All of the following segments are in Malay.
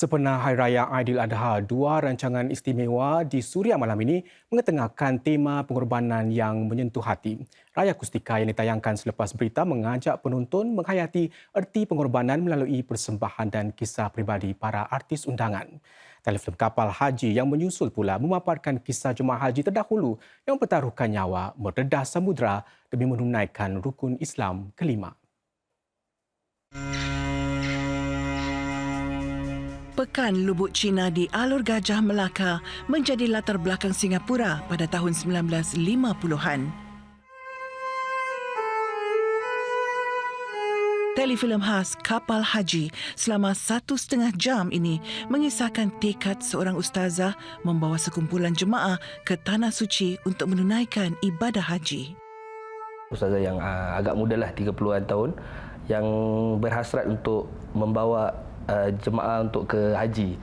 Sepenuh Hari Raya Aidiladha, dua rancangan istimewa di Suria malam ini mengetengahkan tema pengorbanan yang menyentuh hati. Raya Kustika yang ditayangkan selepas berita mengajak penonton menghayati erti pengorbanan melalui persembahan dan kisah pribadi para artis undangan. Telefilm kapal haji yang menyusul pula memaparkan kisah jemaah haji terdahulu yang mempertaruhkan nyawa meredah samudera demi menunaikan rukun Islam kelima. Pekan Lubuk Cina di Alur Gajah Melaka menjadi latar belakang Singapura pada tahun 1950-an. Telefilm khas Kapal Haji selama satu setengah jam ini mengisahkan tekad seorang ustazah membawa sekumpulan jemaah ke Tanah Suci untuk menunaikan ibadah haji. Ustazah yang uh, agak muda lah, 30-an tahun, yang berhasrat untuk membawa uh, jemaah untuk ke haji.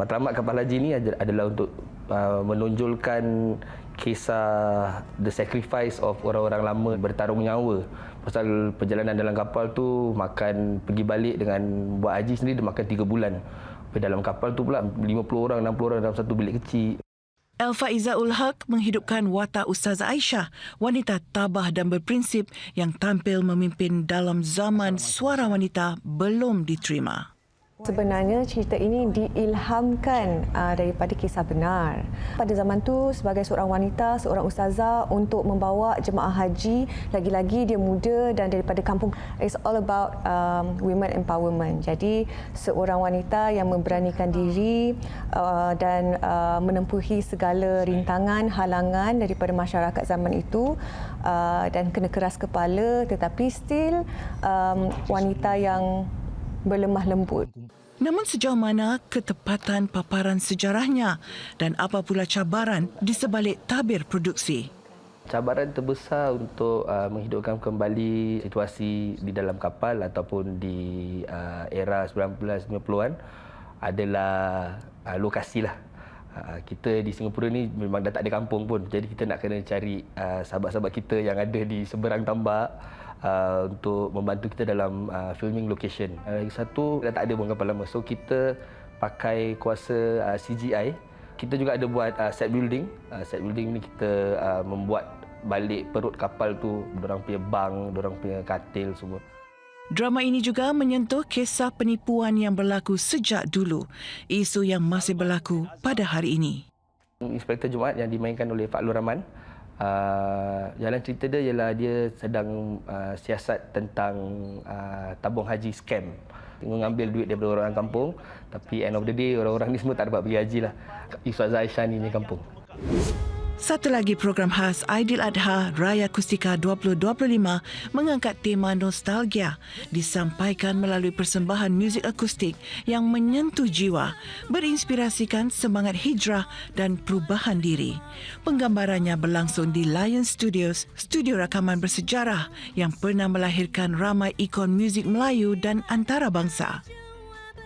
Matlamat kapal haji ini adalah untuk uh, menonjolkan kisah the sacrifice of orang-orang lama bertarung nyawa. Pasal perjalanan dalam kapal tu makan pergi balik dengan buat haji sendiri dia makan 3 bulan. Dalam kapal tu pula 50 orang, 60 orang dalam satu bilik kecil. Elfa Izaul Haq menghidupkan watak Ustazah Aisyah, wanita tabah dan berprinsip yang tampil memimpin dalam zaman suara wanita belum diterima. Sebenarnya cerita ini diilhamkan uh, daripada kisah benar. Pada zaman tu sebagai seorang wanita, seorang ustazah untuk membawa jemaah haji, lagi-lagi dia muda dan daripada kampung. It's all about um, women empowerment. Jadi seorang wanita yang memberanikan diri uh, dan uh, menempuhi segala rintangan, halangan daripada masyarakat zaman itu uh, dan kena keras kepala tetapi still um, wanita yang berlemah lembut. Namun sejauh mana ketepatan paparan sejarahnya dan apa pula cabaran di sebalik tabir produksi? Cabaran terbesar untuk uh, menghidupkan kembali situasi di dalam kapal ataupun di uh, era 1990-an adalah uh, lokasi lah. Uh, kita di Singapura ni memang dah tak ada kampung pun. Jadi kita nak kena cari uh, sahabat-sahabat kita yang ada di seberang tambak uh, untuk membantu kita dalam uh, filming location. Uh, lagi satu, dah tak ada pun kapal lama. So kita pakai kuasa uh, CGI. Kita juga ada buat uh, set building. Uh, set building ni kita uh, membuat balik perut kapal tu, orang punya bang, orang punya katil semua. Drama ini juga menyentuh kisah penipuan yang berlaku sejak dulu, isu yang masih berlaku pada hari ini. Inspektor Jumaat yang dimainkan oleh Pak Lur Rahman, uh, jalan cerita dia ialah dia sedang uh, siasat tentang uh, tabung haji scam. Mengambil duit daripada orang kampung tapi end of the day orang-orang ni semua tak dapat pergi haji lah. Ustazah Aisyah ni ni kampung satu lagi program khas Aidiladha Raya Kustika 2025 mengangkat tema nostalgia disampaikan melalui persembahan muzik akustik yang menyentuh jiwa, berinspirasikan semangat hijrah dan perubahan diri. Penggambarannya berlangsung di Lion Studios, studio rakaman bersejarah yang pernah melahirkan ramai ikon muzik Melayu dan antarabangsa.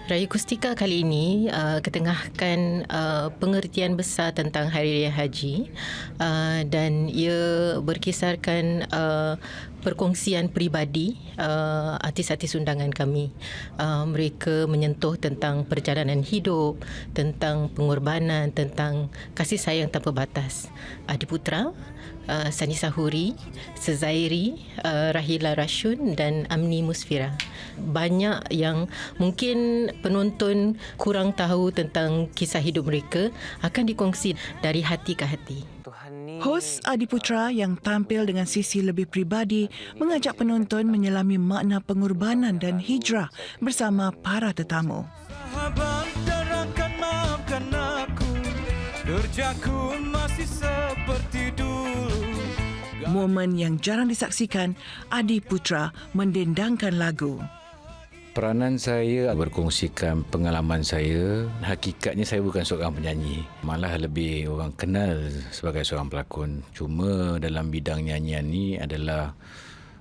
Raya Kustika kali ini uh, ketengahkan uh, pengertian besar tentang Hari Raya Haji uh, dan ia berkisarkan uh, perkongsian peribadi uh, artis-artis undangan kami. Uh, mereka menyentuh tentang perjalanan hidup, tentang pengorbanan, tentang kasih sayang tanpa batas. Adi Putra, uh, Sani Sahuri, Sezairi, uh, Rahila Rashun dan Amni Musfira. Banyak yang mungkin penonton kurang tahu tentang kisah hidup mereka akan dikongsi dari hati ke hati. Hos Adi Putra yang tampil dengan sisi lebih pribadi mengajak penonton menyelami makna pengorbanan dan hijrah bersama para tetamu. Sahabat dan akan maafkan aku, kerjaku masih seperti dulu. Momen yang jarang disaksikan, Adi Putra mendendangkan lagu. Peranan saya berkongsikan pengalaman saya. Hakikatnya saya bukan seorang penyanyi. Malah lebih orang kenal sebagai seorang pelakon. Cuma dalam bidang nyanyian ni adalah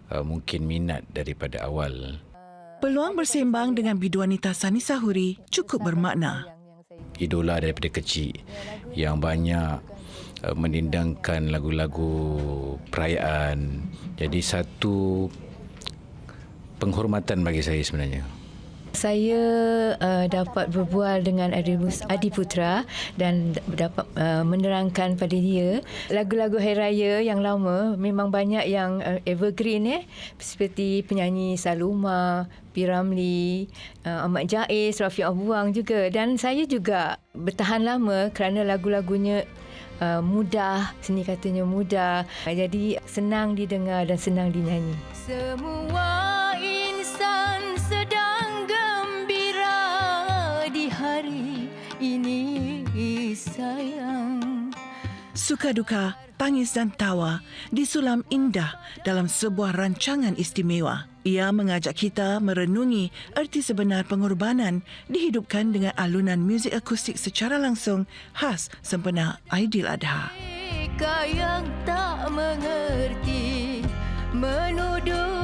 uh, mungkin minat daripada awal. Peluang bersembang dengan biduanita Sani Sahuri cukup bermakna. Idola daripada kecil yang banyak uh, menindangkan lagu-lagu perayaan. Jadi satu penghormatan bagi saya sebenarnya. Saya uh, dapat berbual dengan Adi, Putra dan dapat uh, menerangkan pada dia lagu-lagu Hari Raya yang lama memang banyak yang uh, evergreen eh seperti penyanyi Saluma, P. Ramlee, uh, Ahmad Jais, Rafiq Abuang juga dan saya juga bertahan lama kerana lagu-lagunya uh, mudah, seni katanya mudah. Jadi senang didengar dan senang dinyanyi. Semua Suka duka, tangis dan tawa disulam indah dalam sebuah rancangan istimewa. Ia mengajak kita merenungi erti sebenar pengorbanan dihidupkan dengan alunan muzik akustik secara langsung khas sempena Aidiladha. Mereka yang tak mengerti menuduh